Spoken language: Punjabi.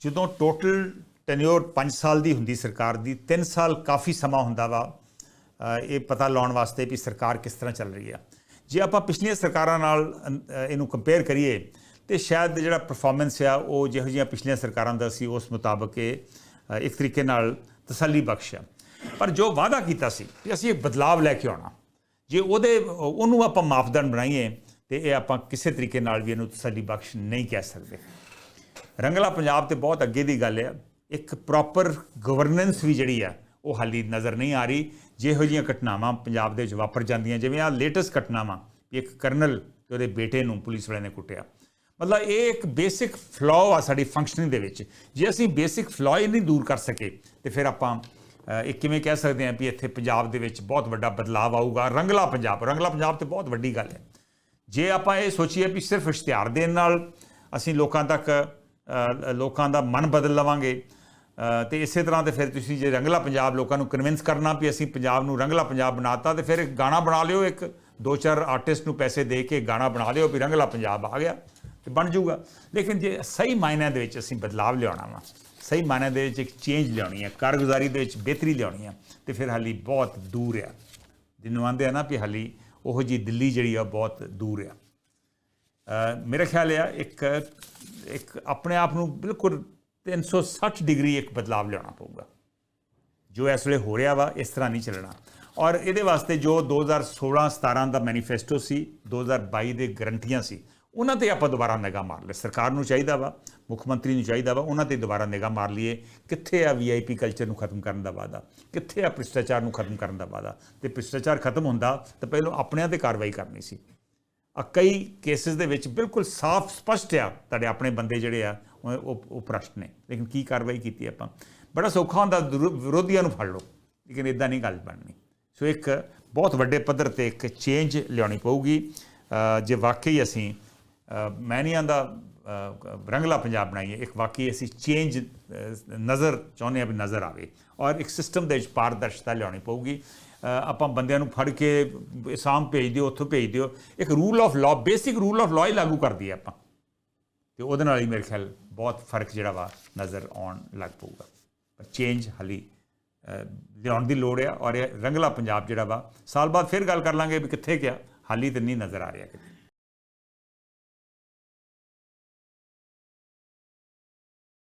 ਜਦੋਂ ਟੋਟਲ ਟੈਨਿਓਰ 5 ਸਾਲ ਦੀ ਹੁੰਦੀ ਸਰਕਾਰ ਦੀ 3 ਸਾਲ ਕਾਫੀ ਸਮਾਂ ਹੁੰਦਾ ਵਾ ਇਹ ਪਤਾ ਲਾਉਣ ਵਾਸਤੇ ਵੀ ਸਰਕਾਰ ਕਿਸ ਤਰ੍ਹਾਂ ਚੱਲ ਰਹੀ ਆ। ਜੇ ਆਪਾਂ ਪਿਛਲੀਆਂ ਸਰਕਾਰਾਂ ਨਾਲ ਇਹਨੂੰ ਕੰਪੇਅਰ ਕਰੀਏ, ਤੇ ਸ਼ਾਇਦ ਜਿਹੜਾ ਪਰਫਾਰਮੈਂਸ ਆ, ਉਹ ਜਿਹੋ ਜਿਹੀਆਂ ਪਿਛਲੀਆਂ ਸਰਕਾਰਾਂ ਦਾ ਸੀ, ਉਸ ਮੁਤਾਬਕ ਇਹ ਇੱਕ ਤਰੀਕੇ ਨਾਲ ਤਸੱਲੀ ਬਖਸ਼ ਆ। ਪਰ ਜੋ ਵਾਅਦਾ ਕੀਤਾ ਸੀ ਕਿ ਅਸੀਂ ਇੱਕ ਬਦਲਾਵ ਲੈ ਕੇ ਆਉਣਾ, ਜੇ ਉਹਦੇ, ਉਹਨੂੰ ਆਪਾਂ ਮਾਪਦੰਡ ਬਣਾਈਏ, ਤੇ ਇਹ ਆਪਾਂ ਕਿਸੇ ਤਰੀਕੇ ਨਾਲ ਵੀ ਇਹਨੂੰ ਤਸੱਲੀ ਬਖਸ਼ ਨਹੀਂ ਕਹਿ ਸਕਦੇ। ਰੰਗਲਾ ਪੰਜਾਬ ਤੇ ਬਹੁਤ ਅੱਗੇ ਦੀ ਗੱਲ ਹੈ ਇੱਕ ਪ੍ਰੋਪਰ ਗਵਰਨੈਂਸ ਵੀ ਜਿਹੜੀ ਆ, ਉਹ ਹਾਲੀ ਨਜ਼ਰ ਨਹੀਂ ਆ ਰਹੀ। ਜਿਹੋ ਜਿਹੀਆਂ ਘਟਨਾਵਾਂ ਪੰਜਾਬ ਦੇ ਵਿੱਚ ਵਾਪਰ ਜਾਂਦੀਆਂ, ਜਿਵੇਂ ਆ ਲੇਟੈਸਟ ਘਟਨਾਵਾਂ, ਵੀ ਇੱਕ ਕਰਨਲ ਤੇ ਉਹਦੇ ਬੇਟੇ ਨੂੰ ਪੁਲਿਸ ਵਾਲਿਆਂ ਨੇ ਕੁੱਟਿਆ। ਮਤਲਬ ਇਹ ਇੱਕ ਬੇਸਿਕ ਫਲੋ ਆ ਸਾਡੀ ਫੰਕਸ਼ਨਿੰਗ ਦੇ ਵਿੱਚ। ਜੇ ਅਸੀਂ ਬੇਸਿਕ ਫਲੋ ਹੀ ਨਹੀਂ ਦੂਰ ਕਰ ਸਕੇ, ਤੇ ਫਿਰ ਆਪਾਂ ਇਹ ਕਿਵੇਂ ਕਹਿ ਸਕਦੇ ਹਾਂ ਵੀ ਇੱਥੇ ਪੰਜਾਬ ਦੇ ਵਿੱਚ ਬਹੁਤ ਵੱਡਾ ਬਦਲਾਅ ਆਊਗਾ। ਰੰਗਲਾ ਪੰਜਾਬ ਰੰਗਲਾ ਪੰਜਾਬ ਤੇ ਬਹੁਤ ਵੱਡੀ ਗੱਲ ਹੈ। ਜੇ ਆਪਾਂ ਇਹ ਸੋਚੀਏ ਵੀ ਸਿਰਫ ਇਸ਼ਤਿਹਾਰ ਦੇਣ ਨਾਲ ਅਸੀਂ ਲੋਕਾਂ ਤੱਕ ਲੋਕਾਂ ਦਾ ਮਨ ਬਦਲ ਲਵਾਂਗੇ। ਅ, ਤੇ ਇਸੇ ਤਰ੍ਹਾਂ ਤੇ ਫਿਰ ਤੁਸੀਂ ਜੇ ਰੰਗਲਾ ਪੰਜਾਬ ਲੋਕਾਂ ਨੂੰ ਕਨਵਿੰਸ ਕਰਨਾ ਵੀ ਅਸੀਂ ਪੰਜਾਬ ਨੂੰ ਰੰਗਲਾ ਪੰਜਾਬ ਬਣਾਤਾ ਤੇ ਫਿਰ ਇੱਕ ਗਾਣਾ ਬਣਾ ਲਿਓ ਇੱਕ ਦੋ ਚਾਰ ਆਰਟਿਸਟ ਨੂੰ ਪੈਸੇ ਦੇ ਕੇ ਗਾਣਾ ਬਣਾ ਲਿਓ ਵੀ ਰੰਗਲਾ ਪੰਜਾਬ ਆ ਗਿਆ ਤੇ ਬਣ ਜਾਊਗਾ। ਲੇਕਿਨ ਜੇ ਸਹੀ ਮਾਇਨਿਆਂ ਦੇ ਵਿੱਚ ਅਸੀਂ ਬਦਲਾਵ ਲਿਆਉਣਾ ਵਾ ਸਹੀ ਮਾਇਨਿਆਂ ਦੇ ਵਿੱਚ ਇੱਕ ਚੇਂਜ ਲਿਆਉਣੀ ਹੈ ਕਾਰਗੁਜ਼ਾਰੀ ਦੇ ਵਿੱਚ ਬਿਹਤਰੀ ਲਿਆਉਣੀ ਹੈ ਤੇ ਫਿਰ ਹਾਲੀ ਬਹੁਤ ਦੂਰ ਆ। ਜਿਹਨੂੰ ਆਂਦੇ ਆ ਨਾ ਵੀ ਹਾਲੀ ਉਹੋ ਜੀ ਦਿੱਲੀ ਜਿਹੜੀ ਆ ਬਹੁਤ ਦੂਰ ਆ। ਮੇਰਾ ਖਿਆਲ ਆ ਇੱਕ ਇੱਕ ਆਪਣੇ ਆਪ ਨੂੰ ਬਿਲਕੁਲ 360 ਡਿਗਰੀ ਇੱਕ ਬਦਲਾਵ ਲਿਆਉਣਾ ਪਊਗਾ। ਜੋ ਇਸ ਵੇਲੇ ਹੋ ਰਿਹਾ ਵਾ, ਇਸ ਤਰ੍ਹਾਂ ਨਹੀਂ ਚੱਲਣਾ। ਔਰ ਇਹਦੇ ਵਾਸਤੇ ਜੋ 2016-17 ਦਾ ਮੈਨੀਫੈਸਟੋ ਸੀ 2022 ਦੇ ਗਰੰਟੀਆਂ ਸੀ, ਉਹਨਾਂ ਤੇ ਆਪਾਂ ਦੁਬਾਰਾ ਨਿਗਾਹ ਮਾਰ ਲਈਏ ਸਰਕਾਰ ਨੂੰ ਚਾਹੀਦਾ ਵਾ, ਮੁੱਖ ਮੰਤਰੀ ਨੂੰ ਚਾਹੀਦਾ ਵਾ, ਉਹਨਾਂ ਤੇ ਦੁਬਾਰਾ ਨਿਗਾਹ ਮਾਰ ਲਈਏ। ਕਿੱਥੇ ਆ ਵੀਆਈਪੀ ਕਲਚਰ ਨੂੰ ਖਤਮ ਕਰਨ ਦਾ ਵਾਅਦਾ? ਕਿੱਥੇ ਆ ਭ੍ਰਿਸ਼ਟਾਚਾਰ ਨੂੰ ਖਤਮ ਕਰਨ ਦਾ ਵਾਅਦਾ? ਤੇ ਭ੍ਰਿਸ਼ਟਾਚਾਰ ਖਤਮ ਹੁੰਦਾ ਤਾਂ ਪਹਿਲਾਂ ਆਪਣਿਆਂ ਤੇ ਕਾਰਵਾਈ ਕਰਨੀ ਸੀ। ਆ ਕਈ ਕੇਸਿਸ ਦੇ ਵਿੱਚ ਬਿਲਕੁਲ ਸਾਫ਼ ਸਪਸ਼ਟ ਆ ਤੁਹਾਡੇ ਆਪਣੇ ਬੰਦੇ ਜਿਹੜੇ ਆ, ਉਹ, ਉਹ- ਉਹ ਨੇ। ਲੇਕਿਨ ਕੀ ਕਾਰਵਾਈ ਕੀਤੀ ਆਪਾਂ? ਬੜਾ ਸੌਖਾ ਹੁੰਦਾ ਦੁਰ- ਵਿਰੋਧੀਆਂ ਨੂੰ ਫੜ ਲਓ। ਲੇਕਿਨ ਇਦਾਂ ਨਹੀਂ ਗੱਲ ਬਣਨੀ। ਸੋ ਇੱਕ ਬਹੁਤ ਵੱਡੇ ਪੱਧਰ ਤੇ ਇੱਕ ਚੇਂਜ ਲਿਆਉਣੀ ਪਊਗੀ। ਜੇ ਵਾਕਈ ਅਸੀਂ ਮੈਂ ਨਹੀਂ ਆਂਦਾ ਰੰਗਲਾ ਪੰਜਾਬ ਬਣਾਈਏ, ਇੱਕ ਵਾਕਈ ਅਸੀਂ ਚੇਂਜ ਨਜ਼ਰ ਚਾਹੁੰਦੇ ਆ ਵੀ ਨਜ਼ਰ ਆਵੇ ਔਰ ਇੱਕ ਸਿਸਟਮ ਦੇ ਵਿੱਚ ਪਾਰਦਰਸ਼ਤਾ ਲਿਆਉਣੀ ਪਊਗੀ। ਆਪਾਂ ਬੰਦਿਆਂ ਨੂੰ ਫੜ ਕੇ ਸਾਮ ਭੇਜ ਦਿਓ, ਉੱਥੋਂ ਭੇਜ ਦਿਓ। ਇੱਕ rule of law basic rule of law ਹੀ ਲਾਗੂ ਕਰ ਦਈਏ ਆਪਾਂ। ਤੇ ਉਹਦੇ ਨਾਲ ਹੀ ਮੇਰੇ ਖਿਆਲ ਬਹੁਤ ਫ਼ਰਕ ਜਿਹੜਾ ਵਾ ਨਜ਼ਰ ਆਉਣ ਲੱਗ ਪਊਗਾ। ਪਰ ਚੇਂਜ ਹਾਲੀ ਲਿਆਉਣ ਦੀ ਲੋੜ ਹੈ ਔਰ ਇਹ ਰੰਗਲਾ ਪੰਜਾਬ ਜਿਹੜਾ ਵਾ, ਸਾਲ ਬਾਅਦ ਫਿਰ ਗੱਲ ਕਰ ਲਾਂਗੇ ਵੀ ਕਿੱਥੇ ਗਿਆ, ਹਾਲੀ ਤੇ ਨਹੀਂ ਨਜ਼ਰ ਆ ਰਿਹਾ ਕਿਤੇ।